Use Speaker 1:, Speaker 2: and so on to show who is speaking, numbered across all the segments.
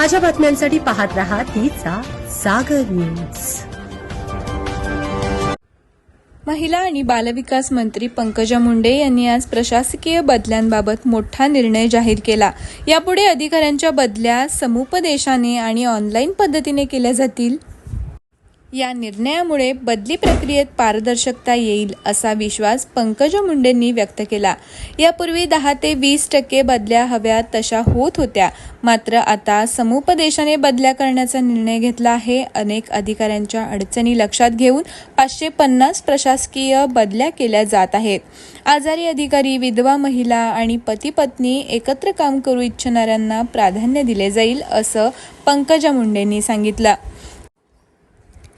Speaker 1: ताज्या बातम्यांसाठी पाहत रहा तिचा सागर न्यूज.
Speaker 2: महिला आणि बालविकास मंत्री पंकजा मुंडे यांनी आज प्रशासकीय बदल्यांबाबत मोठा निर्णय जाहीर केला. यापुढे अधिकाऱ्यांच्या बदल्या समुपदेशाने आणि ऑनलाईन पद्धतीने केल्या जातील. या निर्णयामुळे बदली प्रक्रियेत पारदर्शकता येईल असा विश्वास पंकजा मुंडेंनी व्यक्त केला. यापूर्वी दहा ते वीस टक्के बदल्या हव्या तशा होत होत्या. मात्र आता समुपदेशाने बदल्या करण्याचा निर्णय घेतला आहे. अनेक अधिकाऱ्यांच्या अडचणी लक्षात घेऊन पाचशे पन्नास प्रशासकीय बदल्या केल्या जात आहेत. आजारी अधिकारी विधवा महिला आणि पती पत्नी एकत्र काम करू इच्छिणाऱ्यांना प्राधान्य दिले जाईल असं पंकजा मुंडेंनी सांगितलं.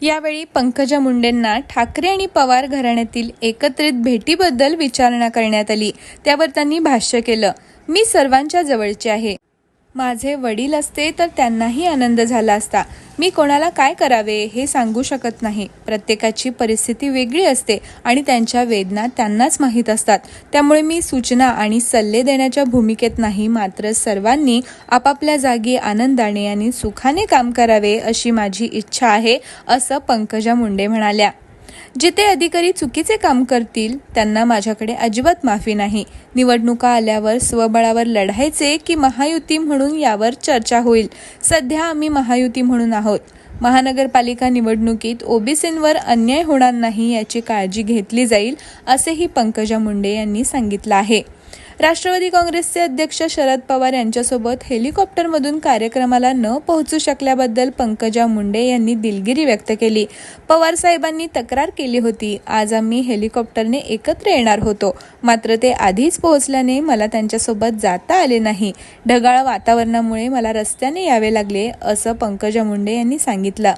Speaker 2: यावेळी पंकजा मुंडेंना ठाकरे आणि पवार घराण्यातील एकत्रित भेटीबद्दल विचारणा करण्यात आली. त्यावर त्यांनी भाष्य केलं. मी सर्वांच्या जवळचे आहे. माझे वडील असते तर त्यांनाही आनंद झाला असता. मी कोणाला काय करावे हे सांगू शकत नाही. प्रत्येकाची परिस्थिती वेगळी असते आणि त्यांच्या वेदना त्यांनाच माहीत असतात. त्यामुळे मी सूचना आणि सल्ले देण्याच्या भूमिकेत नाही मात्र सर्वांनी आपापल्या जागी आनंदाने आणि सुखाने काम करावे अशी माझी इच्छा आहे असं पंकजा मुंडे म्हणाल्या. जिथे अधिकारी चुकीचे काम करतील त्यांना माझ्याकडे अजिबात माफी नाही. निवडणुका आल्यावर स्वबळावर लढायचे की महायुती म्हणून यावर चर्चा होईल. सध्या आम्ही महायुती म्हणून आहोत. महानगरपालिका निवडणुकीत ओबीसींवर अन्याय होणार नाही याची काळजी घेतली जाईल असेही पंकजा मुंडे यांनी सांगितलं आहे. राष्ट्रवादी काँग्रेसचे अध्यक्ष शरद पवार यांच्यासोबत हेलिकॉप्टरमधून कार्यक्रमाला न पोहोचू शकल्याबद्दल पंकजा मुंडे यांनी दिलगिरी व्यक्त केली. पवार साहेबांनी तक्रार केली होती. आज आम्ही हेलिकॉप्टरने एकत्र येणार होतो. मात्र ते आधीच पोहोचल्याने मला त्यांच्यासोबत जाता आले नाही. ढगाळ वातावरणामुळे मला रस्त्याने यावे लागले असं पंकजा मुंडे यांनी सांगितलं.